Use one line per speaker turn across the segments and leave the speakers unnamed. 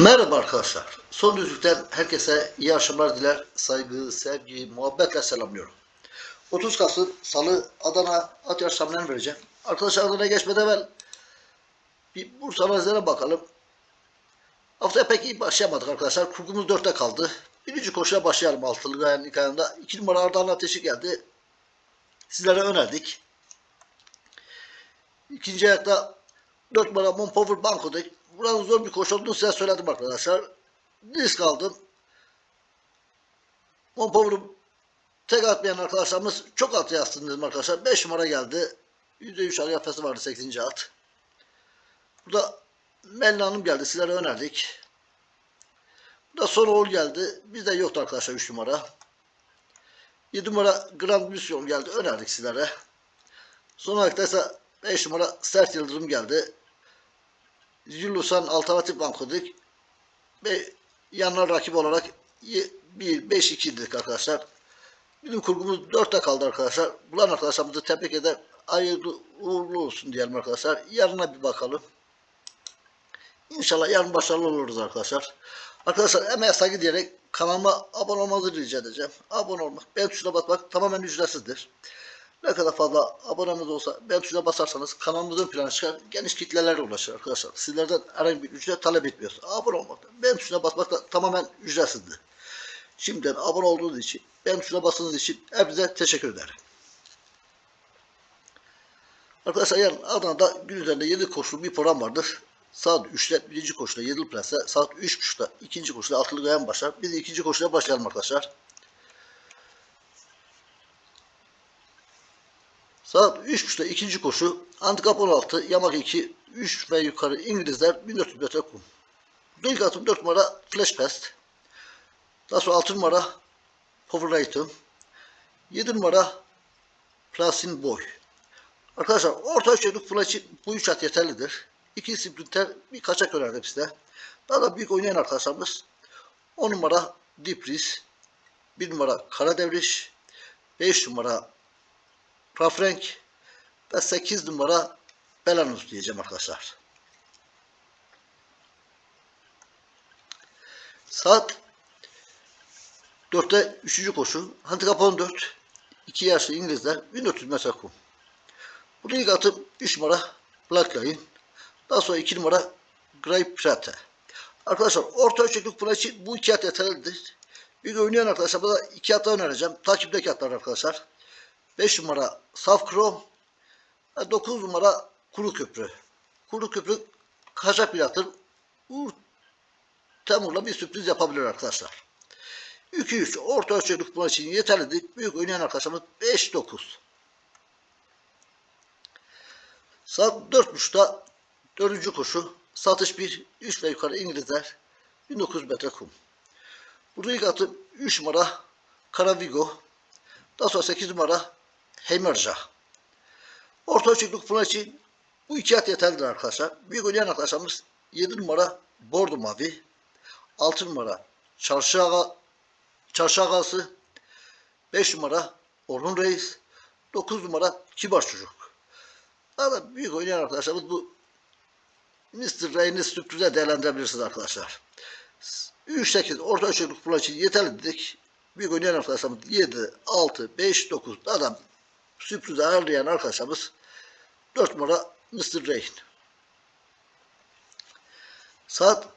Merhaba arkadaşlar. Son düzlükten herkese iyi akşamlar diler. Saygı, sevgi, muhabbetle selamlıyorum. 30 Kasım Salı Adana at yarışlarından vereceğim. Arkadaşlar Adana'ya geçmeden evvel bir Bursa analizlerine bakalım. Haftaya pek iyi başlayamadık arkadaşlar. Kurgumuz 4'te kaldı. Birinci koşuya başlayalım altılı gayenin ilk ayında. 2 numara Ardahan Ateşi geldi. Sizlere önerdik. İkinci ayakta 4 numara Monpower Banko'da buranın zor bir koşu olduğunu size söyledim arkadaşlar. Risk aldım. Monpower'ı tek atmayan arkadaşlarımız çok at yazsın dedim arkadaşlar. 5 numara geldi. %3 arı yafesi vardı 8. at. Burada Melina Hanım geldi. Sizlere önerdik. Burada son oğul geldi. Bizde yoktu arkadaşlar 3 numara. 7 numara Grand Mission geldi. Önerdik sizlere. Son olarak da ise 5 numara Sert Yıldırım geldi. Yulusan Alternatif Bankodik ve yanına rakip olarak 1-5-2 dedik arkadaşlar. Bizim kurgumuz 4'te kaldı arkadaşlar. Bulan arkadaşlarımızı tebrik eder. Hayırlı uğurlu olsun diyelim arkadaşlar. Yarına bir bakalım. İnşallah yarın başarılı oluruz arkadaşlar. Arkadaşlar emeğe saygı diyerek kanalıma abone olmanızı rica edeceğim. Abone olmak, beğen tuşuna basmak tamamen ücretsizdir. Ne kadar fazla abonemiz olsa beğen tuşuna basarsanız kanalımız ön plana çıkar. Geniş kitlelere ulaşır arkadaşlar. Sizlerden herhangi bir ücret talep etmiyoruz. Abone olmak, beğen tuşuna basmak da tamamen ücretsizdir. Şimdiden abone olduğunuz için, beğen tuşuna bastığınız için hepinize teşekkür ederim. Arkadaşlar yarın Adana'da gün üzerinde 7 koşulu bir program vardır. Saat 3'te birinci koşuda 7 plase, saat 3.30'da ikinci koşuda altılı gayan başlar. Biz de ikinci koşuya başlayalım arkadaşlar. Saat 3.30'da ikinci koşu. Handikap 16, yamak 2, 3 ve yukarı İngilizler 1400 metre kum. İlk atım 4 numara Flash Pest. Daha sonra 6 numara Powerlightum. 7 numara Plasin Boy. Arkadaşlar orta ölçekli fula için bu 3 at yeterlidir. 2 sprinter bir kaçak önerdim size. Daha da büyük oynayan arkadaşlarımız 10 numara Dipris, 1 numara Kara Devriş, 5 numara Rafrenk ve 8 numara Belanus diyeceğim arkadaşlar. Saat 4'te 3. koşu. Handikap 14. 2 yaşlı İngilizler 1400 metre kum. Burada ilk atım 3 numara Black. Daha sonra 2 numara Grey Prate. Arkadaşlar orta ölçekli kupon için bu iki at yeterlidir. Bir de oynayan arkadaşlar burada iki at daha önereceğim. Takipteki atlar arkadaşlar. 5 numara Saf Krom. 9 numara Kuru Köprü. Kuru Köprü kaçak bir attır. Uğur Temur'la bir sürpriz yapabilir arkadaşlar. 2-3 orta ölçekli kupon için yeterlidir. Büyük oynayan arkadaşlarımız 5-9. Saat 4.30'da dördüncü koşu. Satış 1, 3 ve yukarı İngilizler 1900 metre kum. Burada ilk atım 3 numara Karavigo. Daha sonra 8 numara Hemerja. Orta ölçekli kupon için bu iki at yeterlidir arkadaşlar. Büyük oynayan arkadaşlarımız 7 numara Bordo Mavi. 6 numara Çarşı, Ağa, Çarşı Ağası. 5 numara Orhun Reis. 9 numara Kibar Çocuk. Daha da büyük oynayan arkadaşlarımız bu Mr. Ray'ni sürprize değerlendirebilirsiniz arkadaşlar. 3-8 orta ölçekli kupon için yeterli. Büyük oynayan arkadaşlarımız 7, 6, 5, 9 adam sürpriz ayarlayan arkadaşlarımız 4 numara Mr. Rain. Saat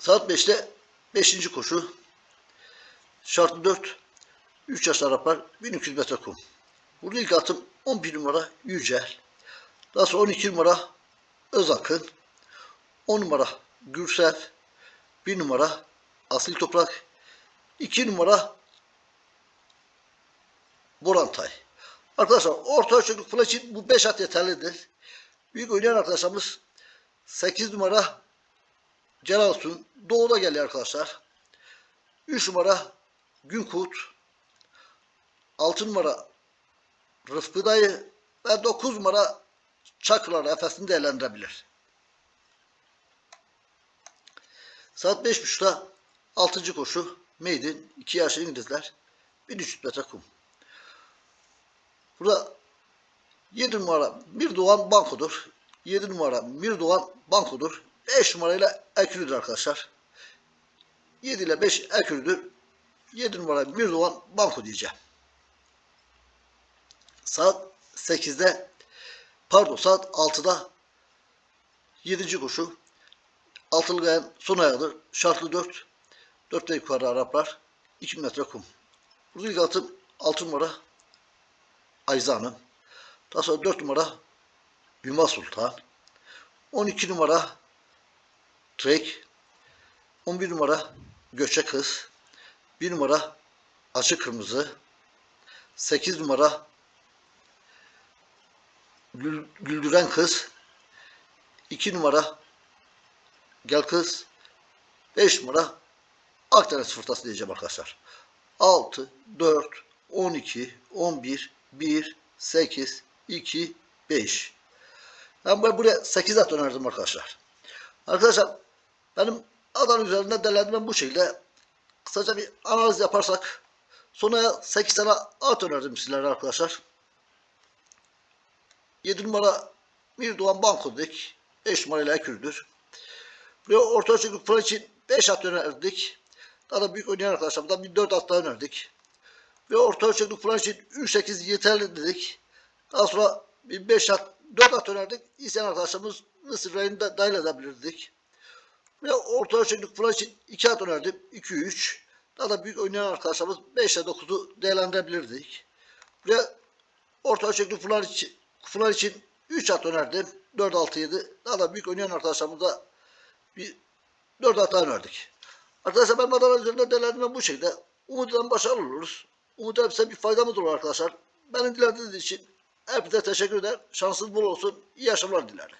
Saat 5'te 5. koşu. Şartlı 4. 3 yaş Araplar 1200 metre kum. Burada ilk atım 11 numara Yücel. Daha sonra 12 numara Özakın. 10 numara Gürsel. 1 numara Asil Toprak. 2 numara Borantay. Arkadaşlar orta ölçekli kula için bu 5 at yeterlidir. Büyük oynayan arkadaşlarımız 8 numara Celal Sun. Doğuda geliyor arkadaşlar. 3 numara Günkut. 6 numara Rıfkı Dayı ve 9 numara Çakılar Efes'ini değerlendirebilir. Saat 5.30'da 6. koşu Maiden 2 yaşlı İngilizler 1300 metre kum. Burada 7 numara bir doğan bankodur. 7 numara bir doğan bankodur. 5 numarayla ekürüdür arkadaşlar. 7 ile 5 ekürüdür. 7 numara bir doğan banko diyeceğim. Saat 8'de pardon saat 6'da 7. koşu altılı gayen son ayağıdır. Şartlı 4. 4 ve yukarı Araplar. 2 metre kum. Burada ilk atım 6 numara Ayza Hanım. Daha sonra 4 numara Hüma Sultan. 12 numara Trek. 11 numara Göçe Kız. 1 numara Açık Kırmızı. 8 numara Gül- Güldüren Kız. 2 numara Gel Kız. 5 numara Akdeniz Fırtası diyeceğim arkadaşlar. 6, 4, 12, 11, 1, 8, 2, 5. Ben buraya 8 at önerdim arkadaşlar. Arkadaşlar benim adan üzerinde değerlendirmem bu şekilde. Kısaca bir analiz yaparsak sonra 8 tane at önerdim sizlere arkadaşlar. 7 numara bir Doğan Banko dedik. 5 numarayla Ekür'dür. Buraya orta ölçekli için 5 at önerdik. Daha da büyük oynayan arkadaşlarımızdan bir 4 at daha önerdik. Ve orta ölçekli fıra için 3-8 yeterli dedik. Daha sonra bir 5 at, 4 at önerdik. İsteyen arkadaşlarımız Mısır rayını da dahil edebilirdik. Ve orta ölçekli fıra için 2 at önerdim. 2-3. Daha da büyük oynayan arkadaşlarımız 5 ile 9'u değerlendirebilirdik. Ve orta ölçekli fılar için, fılar için 3 at önerdim. 4-6-7. Daha da büyük oynayan arkadaşlarımıza bir 4 at önerdik. Arkadaşlar ben Madara üzerinde değerlendirmem bu şekilde. Ederim başarılı oluruz. Umut size bir faydamız olur arkadaşlar. Beni dilediğiniz için hepinize teşekkür eder. Şansınız bol olsun. İyi yaşamlar dilerim.